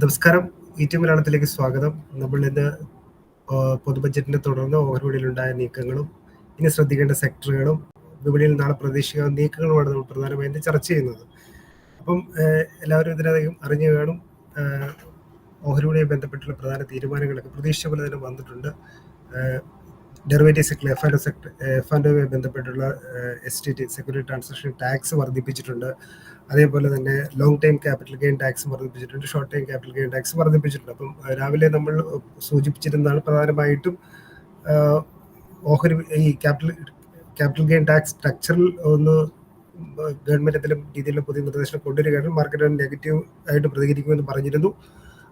നമസ്കാരം. E T മലയാളത്തിലേക്ക് സ്വാഗതം. നമ്മൾ ഇന്ന് പൊതു ബജറ്റിനെ തുടർന്ന് ഓഹരിവിപണിയിലുണ്ടായ നീക്കങ്ങളും ഇനി ശ്രദ്ധിക്കേണ്ട സെക്ടറുകളും വിപണിയിൽ നാളെ പ്രതീക്ഷിക്കുന്ന നീക്കങ്ങളുമാണ് നമ്മൾ പ്രധാനമായും ചർച്ച ചെയ്യുന്നത്. അപ്പം എല്ലാവരും ഇതിനകം അറിഞ്ഞു ഏഹ്, ഓഹരിയുമായി ബന്ധപ്പെട്ടുള്ള പ്രധാന തീരുമാനങ്ങളൊക്കെ പ്രതീക്ഷിച്ച പോലെ തന്നെ വന്നിട്ടുണ്ട്. Derivative sector F and sector F ആൻഡുമായി ബന്ധപ്പെട്ടുള്ള S T T security transaction tax വർദ്ധിപ്പിച്ചിട്ടുണ്ട്. അതേപോലെ തന്നെ long time capital gain tax വർദ്ധിപ്പിച്ചിട്ടുണ്ട് short time capital gain tax വർദ്ധിപ്പിച്ചിട്ടുണ്ട്. അപ്പം രാവിലെ നമ്മൾ സൂചിപ്പിച്ചിരുന്നതാണ് പ്രധാനമായിട്ടും ഓഹരി ഈ ക്യാപിറ്റൽ ക്യാപിറ്റൽ ഗെയിൻ ടാക്സ് സ്ട്രക്ചറിൽ ഒന്ന് ഗവൺമെന്റ് എന്തെങ്കിലും രീതിയിലുള്ള പുതിയ നിർദ്ദേശം കൊണ്ടുവരികയാണെങ്കിൽ മാർക്കറ്റ് നെഗറ്റീവ് ആയിട്ട് പ്രതികരിക്കുമെന്ന് പറഞ്ഞിരുന്നു.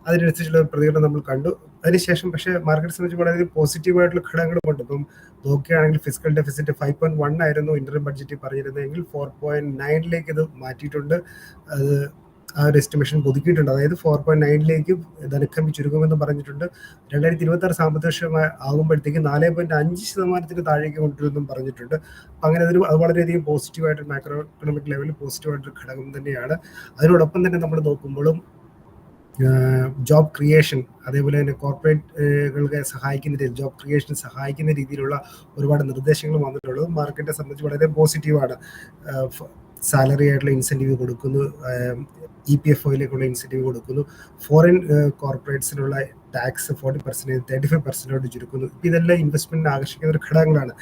അതിനനുസരിച്ചുള്ള പ്രതികരണം നമ്മൾ കണ്ടു. അതിനുശേഷം പക്ഷേ മാർക്കറ്റ് സംബന്ധിച്ച് വളരെ പോസിറ്റീവായിട്ടുള്ള ഘടകങ്ങളുമുണ്ട്. ഇപ്പം നോക്കുകയാണെങ്കിൽ fiscal deficit five point one ആയിരുന്നു ഇന്റർ ബഡ്ജറ്റ് പറഞ്ഞിരുന്നതെങ്കിൽ ഫോർ പോയിന്റ് നയനിലേക്ക് ഇത് മാറ്റിയിട്ടുണ്ട്. അത് ആ ഒരു എസ്റ്റിമേഷൻ പുതുക്കിയിട്ടുണ്ട്. അതായത് ഫോർ പോയിന്റ് നയനിലേക്ക് ധനക്കമ്മി ചുരുക്കുമെന്ന് പറഞ്ഞിട്ടുണ്ട്. രണ്ടായിരത്തി ഇരുപത്തി ആറ് സാമ്പത്തിക വർഷം ആകുമ്പോഴത്തേക്ക് നാല് പോയിന്റ് അഞ്ച് ശതമാനത്തിന് താഴേക്ക് കൊണ്ടുവരുമെന്നും പറഞ്ഞിട്ടുണ്ട്. അങ്ങനെ അതൊരു അത് വളരെയധികം പോസിറ്റീവായിട്ട് മാക്രോ എക്കണോമിക് ലെവലിൽ പോസിറ്റീവായിട്ടൊരു ഘടകം തന്നെയാണ്. അതിനോടൊപ്പം തന്നെ നമ്മൾ നോക്കുമ്പോഴും ജോബ് ക്രിയേഷൻ അതേപോലെ തന്നെ കോർപ്പറേറ്റുകൾക്ക് സഹായിക്കുന്ന രീതിയിൽ ജോബ് ക്രിയേഷൻ സഹായിക്കുന്ന രീതിയിലുള്ള ഒരുപാട് നിർദ്ദേശങ്ങൾ വന്നിട്ടുള്ളത് മാർക്കറ്റിനെ സംബന്ധിച്ച് വളരെ പോസിറ്റീവാണ് സാലറി ആയിട്ടുള്ള ഇൻസെന്റീവ് കൊടുക്കുന്നു. ഇ പി എഫ് ഒയിലേക്കുള്ള ഇൻസെന്റീവ് കൊടുക്കുന്നു. Foreign കോർപ്പറേറ്റ്സിനുള്ള tax forty percentage thirty five പെർസെന്റോട് ചുരുക്കുന്നു. ഇതെല്ലാം ഇൻവെസ്റ്റ്മെന്റിനെ ആകർഷിക്കുന്ന ഒരു ഘടകങ്ങളാണ്.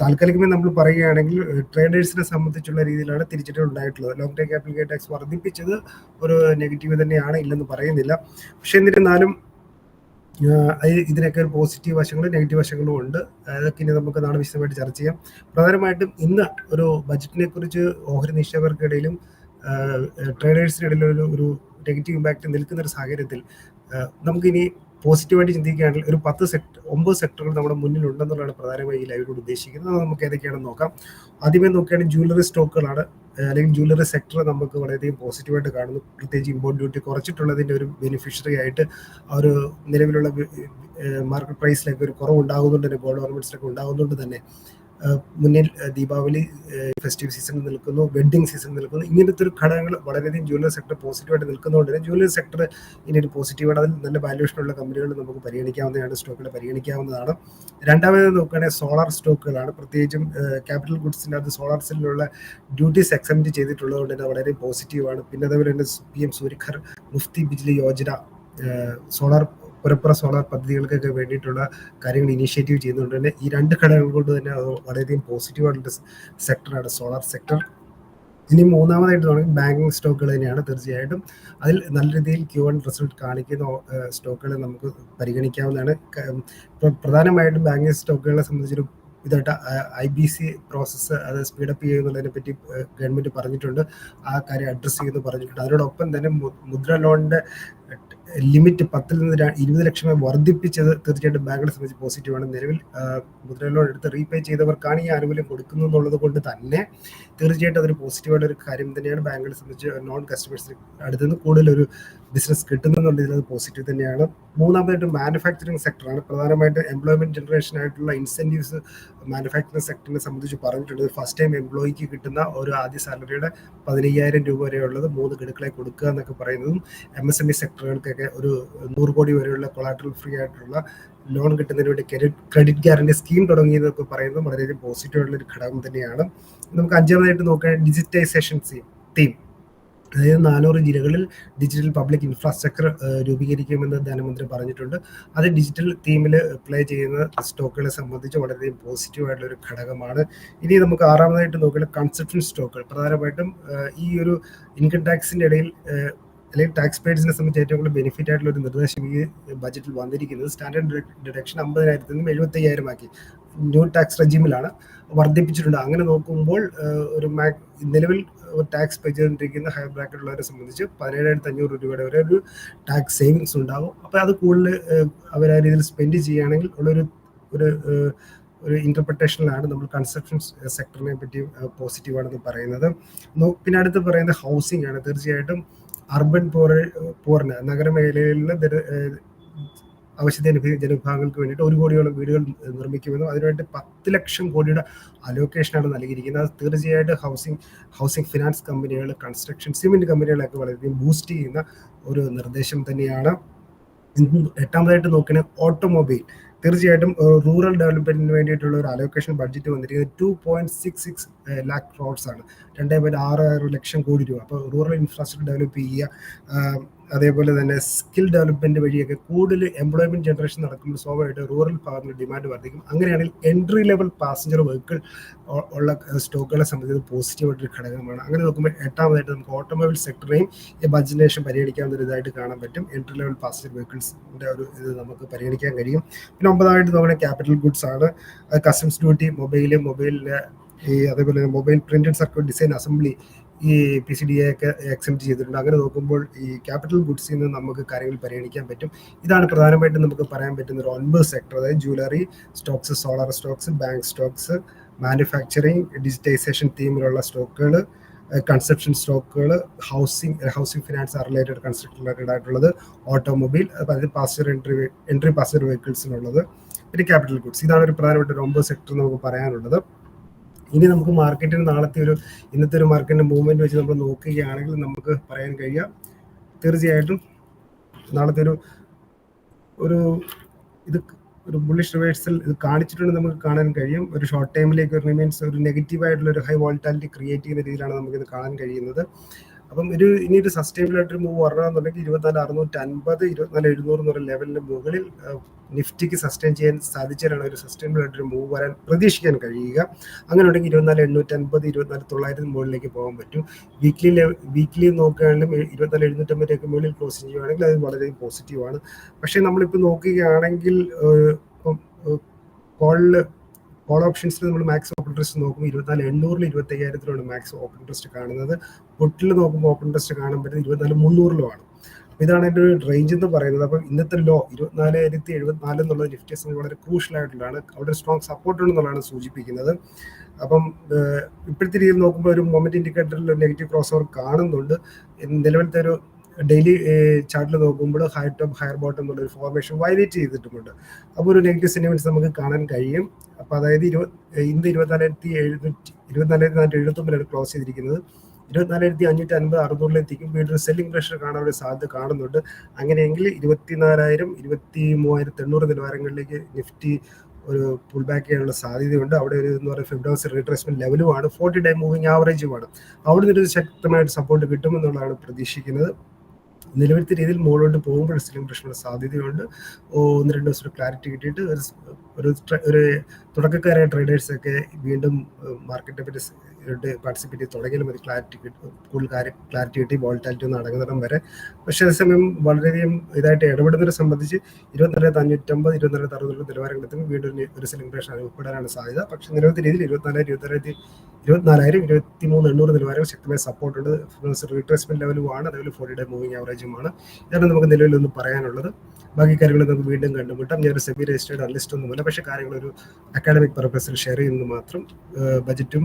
താൽക്കാലികമായി നമ്മൾ പറയുകയാണെങ്കിൽ ട്രേഡേഴ്സിനെ സംബന്ധിച്ചുള്ള രീതിയിലാണ് തിരിച്ചടികൾ ഉണ്ടായിട്ടുള്ളത്. Long time capital gain tax വർദ്ധിപ്പിച്ചത് ഒരു നെഗറ്റീവ് തന്നെയാണ് ഇല്ലെന്ന് പറയുന്നില്ല. പക്ഷെ എന്നിരുന്നാലും ഇതിനൊക്കെ ഒരു പോസിറ്റീവ് വശങ്ങളും നെഗറ്റീവ് വശങ്ങളും ഉണ്ട്. അതൊക്കെ ഇനി നമുക്ക് നാളെ വിശദമായിട്ട് ചർച്ച ചെയ്യാം. പ്രധാനമായിട്ടും ഇന്ന് ഒരു ബജറ്റിനെ കുറിച്ച് ഓഹരി നിക്ഷേപകർക്കിടയിലും ട്രേഡേഴ്സിനിടയിലൊരു ഒരു നെഗറ്റീവ് ഇമ്പാക്റ്റ് നിൽക്കുന്ന ഒരു സാഹചര്യത്തിൽ നമുക്കിനി പോസിറ്റീവായിട്ട് ചിന്തിക്കുകയാണെങ്കിൽ ഒരു പത്ത് സെക്ടർ ഒമ്പത് സെക്ടറുകൾ നമ്മുടെ മുന്നിൽ ഉണ്ടെന്നുള്ളതാണ് പ്രധാനമായി ഈ ലൈവിലൂടെ ഉദ്ദേശിക്കുന്നത്. നമുക്ക് ഏതൊക്കെയാണെന്ന് നോക്കാം. ആദ്യമേ നോക്കുകയാണെങ്കിൽ ജ്വല്ലറി സ്റ്റോക്കുകളാണ്. അല്ലെങ്കിൽ ജ്വല്ലറി സെക്ടർ നമുക്ക് വളരെയധികം പോസിറ്റീവായിട്ട് കാണുന്നു. പ്രത്യേകിച്ച് ഇമ്പോർട്ട് ഡ്യൂട്ടി കുറച്ചിട്ടുള്ളതിന്റെ ഒരു ബെനിഫിഷ്യറി ആയിട്ട് ആ ഒരു നിലവിലുള്ള മാർക്കറ്റ് പ്രൈസിലൊക്കെ ഒരു കുറവുണ്ടാകുന്നുണ്ട് തന്നെ ഗോൾഡ് ഓർണമെന്റ്സിലൊക്കെ ഉണ്ടാകുന്നുണ്ട് തന്നെ. മുന്നിൽ ദീപാവലി ഫെസ്റ്റീവ് സീസൺ നിൽക്കുന്നു വെഡ്ഡിംഗ് സീസൺ നിൽക്കുന്നു. ഇങ്ങനത്തെ ഒരു ഘടകങ്ങൾ വളരെയധികം ജ്വല്ലറി സെക്ടർ പോസിറ്റീവായിട്ട് നിൽക്കുന്നതുകൊണ്ട് തന്നെ ജ്വല്ലറി സെക്ടർ ഇനി ഒരു പോസിറ്റീവായിട്ട് അതിൽ നല്ല വാല്യൂഷനുള്ള കമ്പനികൾ നമുക്ക് പരിഗണിക്കാവുന്നതാണ് സ്റ്റോക്കുകൾ പരിഗണിക്കാവുന്നതാണ്. രണ്ടാമത് നോക്കുകയാണെങ്കിൽ സോളാർ സ്റ്റോക്കുകളാണ് പ്രത്യേകിച്ചും ക്യാപിറ്റൽ ഗുഡ്സിന്റെ അത് സോളാർ സെല്ലിലുള്ള ഡ്യൂട്ടീസ് എക്സംപ്റ്റ് ചെയ്തിട്ടുള്ളതുകൊണ്ട് തന്നെ വളരെ പോസിറ്റീവാണ് പിന്നെ അതേപോലെ തന്നെ P M Suryaghar Mufti Bijli Yojana solar പുരപ്പുറ സോളാർ പദ്ധതികൾക്കൊക്കെ വേണ്ടിയിട്ടുള്ള കാര്യങ്ങൾ ഇനീഷ്യേറ്റീവ് ചെയ്യുന്നതുകൊണ്ട് തന്നെ ഈ രണ്ട് ഘടകങ്ങൾ കൊണ്ട് തന്നെ അത് വളരെയധികം പോസിറ്റീവായിട്ടുള്ള സെക്ടറാണ് സോളാർ സെക്ടർ ഇനി മൂന്നാമതായിട്ട് തുടങ്ങി ബാങ്കിങ് സ്റ്റോക്കുകൾ തന്നെയാണ് തീർച്ചയായിട്ടും. അതിൽ നല്ല രീതിയിൽ ക്യൂ വൺ റിസൾട്ട് കാണിക്കുന്ന സ്റ്റോക്കുകളെ നമുക്ക് പരിഗണിക്കാവുന്നതാണ്. പ്രധാനമായിട്ടും ബാങ്കിങ് സ്റ്റോക്കുകളെ സംബന്ധിച്ചൊരു ഇതായിട്ട് ഐ ബി സി പ്രോസസ്സ് അത് സ്പീഡപ്പ് ചെയ്യുന്നതിനെ പറ്റി ഗവൺമെന്റ് പറഞ്ഞിട്ടുണ്ട്. ആ കാര്യം അഡ്രസ്സ് ചെയ്യുന്നു പറഞ്ഞിട്ടുണ്ട്. അതിനോടൊപ്പം തന്നെ മുദ്ര ലോണിന്റെ ലിമിറ്റ് പത്തിൽ നിന്ന് ഇരുപത് ലക്ഷമായി വർദ്ധിപ്പിച്ചത് തീർച്ചയായിട്ടും ബാങ്കുകളെ സംബന്ധിച്ച് പോസിറ്റീവാണ് നിലവിൽ മുദ്ര ലോൺ എടുത്ത് റീപേ ചെയ്തവർക്കാണ് ഈ ആനുകൂല്യം കൊടുക്കുന്നു എന്നുള്ളത് കൊണ്ട് തന്നെ തീർച്ചയായിട്ടും അതൊരു പോസിറ്റീവായിട്ട് ഒരു കാര്യം തന്നെയാണ്. ബാങ്കുകളെ സംബന്ധിച്ച് നോൺ കസ്റ്റമേഴ്സിന് അടുത്ത് നിന്ന് കൂടുതൽ ഒരു ബിസിനസ് കിട്ടുന്നുണ്ടെങ്കിൽ അത് പോസിറ്റീവ് തന്നെയാണ്. മൂന്നാമതായിട്ട് മാനുഫാക്ചറിങ് സെക്ടറാണ് പ്രധാനമായിട്ട് എംപ്ലോയ്മെന്റ് ജനറേഷൻ ആയിട്ടുള്ള ഇൻസെന്റീവ്സ് മാനുഫാക്ചറിങ് സെക്ടറിനെ സംബന്ധിച്ച് പറഞ്ഞിട്ടുണ്ട്. ഫസ്റ്റ് ടൈം എംപ്ലോയിക്ക് കിട്ടുന്ന ഒരു ആദ്യ സാലറിയുടെ പതിനയ്യായിരം രൂപ വരെയുള്ളത് മൂന്ന് ഗഡുക്കളെ കൊടുക്കുക എന്നൊക്കെ പറയുന്നതും എം എസ് എം ഇ സെക്ടറുകൾക്കൊക്കെ ഒരു നൂറ് കോടി വരെയുള്ള കൊളാട്രൽ ഫ്രീ ആയിട്ടുള്ള ലോൺ കിട്ടുന്നതിന് വേണ്ടി ക്രെഡിറ്റ് ഗ്യാരണ്ടി സ്കീം തുടങ്ങിയതൊക്കെ പറയുന്നത് വളരെയധികം പോസിറ്റീവ് ആയിട്ടുള്ള ഒരു ഘടകം തന്നെയാണ്. നമുക്ക് അഞ്ചാമതായിട്ട് നോക്കുകയാണെങ്കിൽ ഡിജിറ്റൈസേഷൻ തീം അതായത് നാനൂറ് ജില്ലകളിൽ ഡിജിറ്റൽ പബ്ലിക് ഇൻഫ്രാസ്ട്രക്ചർ രൂപീകരിക്കുമെന്ന് ധനമന്ത്രി പറഞ്ഞിട്ടുണ്ട്. അത് ഡിജിറ്റൽ തീമിൽ അപ്ലൈ ചെയ്യുന്ന സ്റ്റോക്കുകളെ സംബന്ധിച്ച് വളരെയധികം പോസിറ്റീവ് ആയിട്ടുള്ള ഒരു ഘടകമാണ്. ഇനി നമുക്ക് ആറാമതായിട്ട് നോക്കുകയാണെങ്കിൽ കൺസെപ്ഷൻ സ്റ്റോക്കുകൾ പ്രധാനമായിട്ടും ഈ ഒരു ഇൻകം ടാക്സിന്റെ ഇടയിൽ അല്ലെങ്കിൽ ടാക്സ് പേഴ്സിനെ സംബന്ധിച്ച് ഏറ്റവും കൂടുതൽ ബെനിഫിറ്റ് ആയിട്ടുള്ള ഒരു നിർദ്ദേശം ഈ ബജറ്റിൽ വന്നിരിക്കുന്നത്. സ്റ്റാൻഡേർഡ് ഡിഡക്ഷൻ അമ്പതിനായിരത്തിൽ നിന്നും എഴുപത്തയ്യായിരം ആക്കി. ന്യൂ ടാക്സ് റെജിമിലാണ് വർദ്ധിപ്പിച്ചിട്ടുണ്ട്. അങ്ങനെ നോക്കുമ്പോൾ ഒരു നിലവിൽ ടാക്സ് പേ ചെയ്തുകൊണ്ടിരിക്കുന്ന ഹയർ ബ്രാക്കറ്റ് ഉള്ളവരെ സംബന്ധിച്ച് പതിനേഴായിരത്തി അഞ്ഞൂറ് രൂപയുടെ വരെ ഒരു ടാക്സ് സേവിങ്സ് ഉണ്ടാകും. അപ്പോൾ അത് കൂടുതൽ അവർ ആ രീതിയിൽ സ്പെൻഡ് ചെയ്യുകയാണെങ്കിൽ ഉള്ളൊരു ഒരു ഒരു ഇന്റർപ്രിട്ടേഷനിലാണ് നമ്മൾ കൺസ്ട്രക്ഷൻ സെക്ടറിനെ പറ്റി പോസിറ്റീവാണെന്ന് പറയുന്നത്. പിന്നെ അടുത്ത് പറയുന്നത് ഹൗസിംഗ് ആണ്. തീർച്ചയായിട്ടും അർബൻ പോർ പോറിന് നഗരമേഖലയിലുള്ള ജന ജനവിഭാഗങ്ങൾക്ക് വേണ്ടിയിട്ട് ഒരു കോടിയോളം വീടുകൾ നിർമ്മിക്കുമെന്നും അതിനുവേണ്ടി പത്ത് ലക്ഷം കോടിയുടെ അലോക്കേഷനാണ് നൽകിയിരിക്കുന്നത്. അത് തീർച്ചയായിട്ടും ഹൗസിംഗ് ഹൗസിംഗ് ഫിനാൻസ് കമ്പനികൾ കൺസ്ട്രക്ഷൻ സിമെന്റ് കമ്പനികളൊക്കെ വളരെയധികം ബൂസ്റ്റ് ചെയ്യുന്ന ഒരു നിർദ്ദേശം തന്നെയാണ്. എട്ടാമതായിട്ട് നോക്കുകയാണെങ്കിൽ ഓട്ടോമൊബൈൽ തീർച്ചയായിട്ടും റൂറൽ ഡെവലപ്മെന്റിന് വേണ്ടിയിട്ടുള്ള ഒരു അലോക്കേഷൻ ബഡ്ജറ്റ് വന്നിരിക്കുന്നത് two point six six lakh crores ആണ്. രണ്ടേ പോയിന്റ് ആറ് ആറ് ലക്ഷം കോടി രൂപ. അപ്പോൾ റൂറൽ ഇൻഫ്രാസ്ട്രക്ചർ ഡെവലപ്പ് ചെയ്യുക അതേപോലെ തന്നെ സ്കിൽ ഡെവലപ്മെന്റ് വഴിയൊക്കെ കൂടുതൽ എംപ്ലോയ്മെന്റ് ജനറേഷൻ നടക്കുമ്പോൾ സ്വാഭാവികമായിട്ട് റൂറൽ ഭാഗങ്ങളിൽ ഡിമാൻഡ് വർദ്ധിക്കും. അങ്ങനെയാണെങ്കിൽ എൻട്രി ലെവൽ പാസഞ്ചർ വെഹിക്കിൾ ഉള്ള സ്റ്റോക്കുകളെ സംബന്ധിച്ച് പോസിറ്റീവായിട്ടൊരു ഘടകമാണ്. അങ്ങനെ നോക്കുമ്പോൾ എട്ടാമതായിട്ട് നമുക്ക് ഓട്ടോമൊബൈൽ സെക്ടറേയും ഈ ബഡ്ജറ്റിനേഷൻ പരിഗണിക്കാവുന്ന ഒരു ഇതായിട്ട് കാണാൻ പറ്റും. എൻട്രി ലെവൽ പാസഞ്ചർ വെഹിക്കിൾസിന്റെ ഒരു ഇത് നമുക്ക് പരിഗണിക്കാൻ കഴിയും. പിന്നെ ഒമ്പതായിട്ട് നോക്കുന്ന ക്യാപിറ്റൽ ഗുഡ്സ് ആണ്. കസ്റ്റംസ് ഡ്യൂട്ടി മൊബൈൽ മൊബൈലിലെ ഈ അതേപോലെ mobile printed circuit design assembly ഈ പി സി ഡി എ ഒക്കെ എക്സെപ്റ്റ് ചെയ്തിട്ടുണ്ട്. അങ്ങനെ നോക്കുമ്പോൾ ഈ ക്യാപിറ്റൽ ഗുഡ്സിൽ നിന്ന് നമുക്ക് കാര്യങ്ങൾ പരിഗണിക്കാൻ പറ്റും. ഇതാണ് പ്രധാനമായിട്ടും നമുക്ക് പറയാൻ പറ്റുന്ന ഒരു ഒൻപത് സെക്ടർ അതായത് jewellery stocks solar stocks bank stocks manufacturing digitisation തീമിലുള്ള സ്റ്റോക്കുകൾ കൺസ്ട്രക്ഷൻ സ്റ്റോക്കുകൾ housing housing finance related construction related ആയിട്ടുള്ളത് ഓട്ടോമൊബൈൽ അതായത് പാസഞ്ചർ എൻട്രി എൻട്രി പാസഞ്ചർ വെഹിക്കിൾസിനുള്ളത് പിന്നെ ക്യാപിറ്റൽ ഗുഡ്സ് ഇതാണ് ഒരു പ്രധാനപ്പെട്ട ഒരു ഒമ്പത് സെക്ടർ നമുക്ക് പറയാനുള്ളത്. ഇനി നമുക്ക് മാർക്കറ്റിന് നാളത്തെ ഒരു ഇന്നത്തെ ഒരു മാർക്കറ്റിന്റെ മൂവ്മെന്റ് വെച്ച് നമ്മൾ നോക്കുകയാണെങ്കിൽ നമുക്ക് പറയാൻ കഴിയാം. തീർച്ചയായിട്ടും നാളത്തെ ഒരു ഒരു ഇത് ഒരു ബുള്ളിഷ് റിവേഴ്സൽ ഇത് കാണിച്ചിട്ടുണ്ട് നമുക്ക് കാണാൻ കഴിയും. ഒരു ഷോർട്ട് ടൈമിലേക്ക് ഒരു റിമീൻസ് ഒരു നെഗറ്റീവ് ആയിട്ടുള്ള ഒരു ഹൈ വോൾട്ടാലിറ്റി ക്രിയേറ്റ് ചെയ്യുന്ന രീതിയിലാണ് നമുക്കിത് കാണാൻ കഴിയുന്നത്. അപ്പം ഒരു ഇനി ഒരു സസ്റ്റൈനബിൾ ആയിട്ടൊരു മൂവ് വരണമെന്നുണ്ടെങ്കിൽ ഇരുപത്തിനാല് അറുന്നൂറ്റി അൻപത് ഇരുപത്തിനാല് എഴുന്നൂറ് എന്നൊരു ലെവലിന്റെ മുകളിൽ നിഫ്റ്റിക്ക് സസ്റ്റെയിൻ ചെയ്യാൻ സാധിച്ചാലാണ് ഒരു സസ്റ്റൈനബിൾ ആയിട്ടൊരു മൂവ് വരാൻ പ്രതീക്ഷിക്കാൻ കഴിയുക. അങ്ങനെ ഉണ്ടെങ്കിൽ ഇരുപത്തിനാല് എണ്ണൂറ്റി അൻപത് ഇരുപത്തിനാല് തൊള്ളായിരത്തിന് മുകളിലേക്ക് പോകാൻ പറ്റും. വീക്ക്ലി വീക്ക്ലി നോക്കുകയാണെങ്കിലും ഇരുപത്തിനാല് എഴുന്നൂറ്റമ്പതിലേക്ക് മുകളിൽ ക്ലോസ് ചെയ്യുകയാണെങ്കിൽ അത് വളരെ പോസിറ്റീവാണ് പക്ഷേ നമ്മളിപ്പോൾ നോക്കുകയാണെങ്കിൽ കോളിൽ കോൾ ഓപ്ഷൻസിൽ നമ്മൾ മാക്സിമം ഇൻട്രസ്റ്റ് നോക്കുമ്പോൾ ഇരുപത്തിനാല് എണ്ണൂറിൽ ഇരുപത്തി അയ്യായിരത്തിലാണ് മാക്സ് ഓപ്പൺ ഇൻട്രസ്റ്റ് കാണുന്നത്. പൊട്ടിൽ നോക്കുമ്പോൾ ഓപ്പൺ ഇൻട്രസ്റ്റ് കാണാൻ പറ്റുന്നത് ഇരുപത്തിനാല് മുന്നൂറിലുമാണ്. ഇതാണ് എന്റെ ഒരു റേഞ്ച് എന്ന് പറയുന്നത്. അപ്പം ഇന്നത്തെ ലോ ഇരുപത്തിനാലായിരത്തി എഴുപത്തിനാല് എന്നുള്ളത് നിഫ്റ്റി എസ് വളരെ ക്രൂഷ്യലായിട്ടുള്ളതാണ് അവിടെ സ്ട്രോങ് സപ്പോർട്ട് ഉണ്ടെന്നുള്ളതാണ് സൂചിപ്പിക്കുന്നത്. അപ്പം ഇപ്പോഴത്തെ രീതിയിൽ നോക്കുമ്പോൾ ഒരു മൊമെന്റ് ഇൻഡിക്കേറ്ററിൽ നെഗറ്റീവ് ക്രോസ് ഓവർ കാണുന്നുണ്ട്. നിലവിലത്തെ ഒരു ഡെയിലി ചാർട്ടിൽ നോക്കുമ്പോൾ ഹൈ ടോപ്പ് ഹയർ ബോട്ടം എന്നുള്ള ഒരു ഫോർമേഷൻ വയലേറ്റ് ചെയ്തിട്ടുമുണ്ട്. അപ്പോൾ ഒരു നെഗറ്റീവ് സെന്റിമെന്റ്സ് നമുക്ക് കാണാൻ കഴിയും. അപ്പോൾ അതായത് ഇരുപത് ഇന്ന് ഇരുപത്തിനാലായിരത്തി എഴുന്നൂറ്റി ഇരുപത്തിനാലായിരത്തി നാനൂറ്റി എഴുപത്തൊമ്പതിലാണ് ക്ലോസ് ചെയ്തിരിക്കുന്നത്. ഇരുപത്തിനാലായിരത്തി അഞ്ഞൂറ്റി അൻപത് അറുന്നൂറിലെത്തിക്കും. വീണ്ടും സെല്ലിംഗ് പ്രഷർ കാണാൻ ഒരു സാധ്യത കാണുന്നുണ്ട്. അങ്ങനെയെങ്കിൽ ഇരുപത്തിനാലായിരം ഇരുപത്തി മൂവായിരത്തി എണ്ണൂറ് നിലവാരങ്ങളിലേക്ക് നിഫ്റ്റി ഒരു പുൾ ബാക്ക് ചെയ്യാനുള്ള സാധ്യതയുണ്ട്. അവിടെ ഒരു എന്ന് പറയുന്നത് ഫിബ്ഡോസ് റീട്രേസ്മെന്റ് ലെവലുമാണ് ഫോർട്ടി ഡേ മൂവിങ് ആവറേജുമാണ് അവിടെ നിന്നൊരു ശക്തമായിട്ട് സപ്പോർട്ട് കിട്ടുമെന്നുള്ളതാണ് പ്രതീക്ഷിക്കുന്നത്. നിലവിലത്തെ രീതിയിൽ മുകളിലോട്ട് പോകുമ്പോൾ സ്ഥിരം പ്രശ്നമുള്ള സാധ്യതയുണ്ട്. ഒന്ന് രണ്ട് ദിവസം ക്ലാരിറ്റി കിട്ടിയിട്ട് ഒരു ഒരു ഒരു തുടക്കക്കാരായ ട്രേഡേഴ്സ് ഒക്കെ വീണ്ടും മാർക്കറ്റിനെ പറ്റി പാർട്ടിസിപ്പേറ്റ് ചെയ്ത് തുടങ്ങിയാലും മതി. ക്ലാരിറ്റി കിട്ടും കൂടുതൽ കാര്യം ക്ലാരിറ്റി കിട്ടി വോൾട്ടാലിറ്റി ഒന്ന് അടങ്ങുന്നിടം വരെ. പക്ഷേ അതേസമയം വളരെയധികം ഇതായിട്ട് ഇടപെടുന്നതിനെ സംബന്ധിച്ച് ഇരുപത്തിനാലായിരത്തി അഞ്ഞൂറ്റമ്പത് ഇരുപത്തിനാലായിരത്തി അറുപത് നിലവാരങ്ങളെത്തുമ്പോൾ വീണ്ടും ഒരു സെലിബ്രേഷൻ അനുഭവപ്പെടാനാണ് സാധ്യത. പക്ഷേ നിരവധി രീതിയിൽ ഇരുപത്തിനാലായിരം ഇരുപത്തിനാലായിരത്തി ഇരുപത്തിനാലായിരം ഇരുപത്തി മൂന്ന് എണ്ണൂറ് നിലവാരം ശക്തമായ സപ്പോർട്ട് ഉണ്ട്. റീട്രേസ്മെന്റ് ലെവലുമാണ് അതേപോലെ ഫോർട്ടി ഡേ മൂവിങ് ആവറേജുമാണ് ഇതാണ് നമുക്ക് നിലവിൽ ഒന്ന് പറയാനുള്ളത്. ബാക്കി കാര്യങ്ങൾ നമുക്ക് വീണ്ടും കണ്ടുമുട്ടാം. ഞാൻ ഒരു സെമി രജിസ്റ്റേഡ് അനലിസ്റ്റ് ഒന്നുമില്ല പക്ഷേ കാര്യങ്ങൾ ഒരു അക്കാഡമിക് പർപ്പസിൽ ഷെയർ ചെയ്യുന്നത് മാത്രം ബജറ്റും